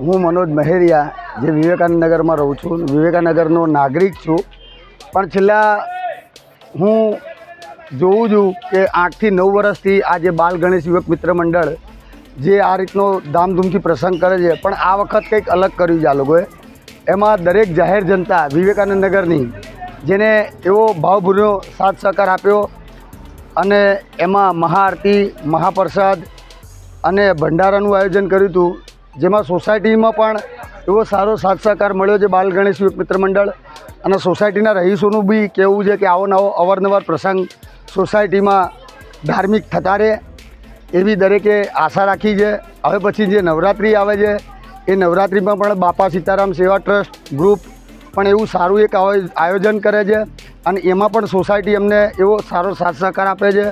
હું મનોજ મહેરિયા, જે વિવેકાનંદનગરમાં રહું છું. વિવેકાનગરનો નાગરિક છું. પણ છેલ્લા હું જોઉં છું કે આઠથી નવ વર્ષથી આ જે બાલ ગણેશ યુવક મિત્ર મંડળ, જે આ રીતનો ધામધૂમથી પ્રસંગ કરે છે, પણ આ વખત કંઈક અલગ કર્યું છે આ લોકોએ. એમાં દરેક જાહેર જનતા વિવેકાનંદનગરની, જેને એવો ભાવભૂર્યો સાથ સહકાર આપ્યો અને એમાં મહાઆરતી, મહાપ્રસાદ અને ભંડારાનું આયોજન કર્યું હતું જેમાં સોસાયટીમાં પણ એવો સારો સાથ સહકાર મળ્યો છે બાલ ગણેશ યુવક મિત્ર મંડળ. અને સોસાયટીના રહીશોનું બી કહેવું છે કે આવો નવો અવારનવાર પ્રસંગ સોસાયટીમાં ધાર્મિક થતા રહે એવી દરેકે આશા રાખી છે. હવે પછી જે નવરાત્રિ આવે છે, એ નવરાત્રિમાં પણ બાપા સીતારામ સેવા ટ્રસ્ટ ગ્રુપ પણ એવું સારું એક આયો- આયોજન કરે છે. અને એમાં પણ સોસાયટી અમને એવો સારો સાથ સહકાર આપે છે.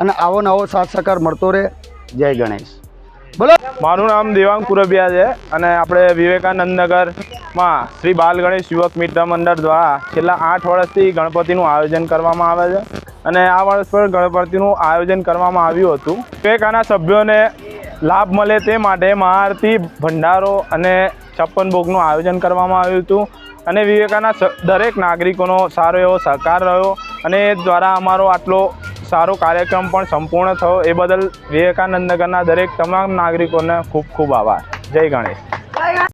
અને આવો નવો સાથ સહકાર મળતો રહે. જય ગણેશ. બોલો. મારું નામ દેવાંગ પુરબિયા છે અને આપણે વિવેકાનંદ નગરમાં શ્રી બાલ ગણેશ યુવક મિત્ર મંડળ દ્વારા છેલ્લા આઠ વર્ષથી ગણપતિનું આયોજન કરવામાં આવે છે. અને આ વર્ષ પર ગણપતિનું આયોજન કરવામાં આવ્યું હતું. વિવેકાના સભ્યોને લાભ મળે તે માટે મહાઆરતી ભંડારો અને છપ્પન ભોગનું આયોજન કરવામાં આવ્યું હતું. અને વિવેકાના દરેક નાગરિકોનો સારો એવો સહકાર રહ્યો. અને એ દ્વારા અમારો આટલો સારો કાર્યક્રમ પણ સંપૂર્ણ થયો. એ બદલ વિવેકાનંદ નગરના દરેક તમામ નાગરિકોને ખૂબ ખૂબ આભાર. જય ગણેશ.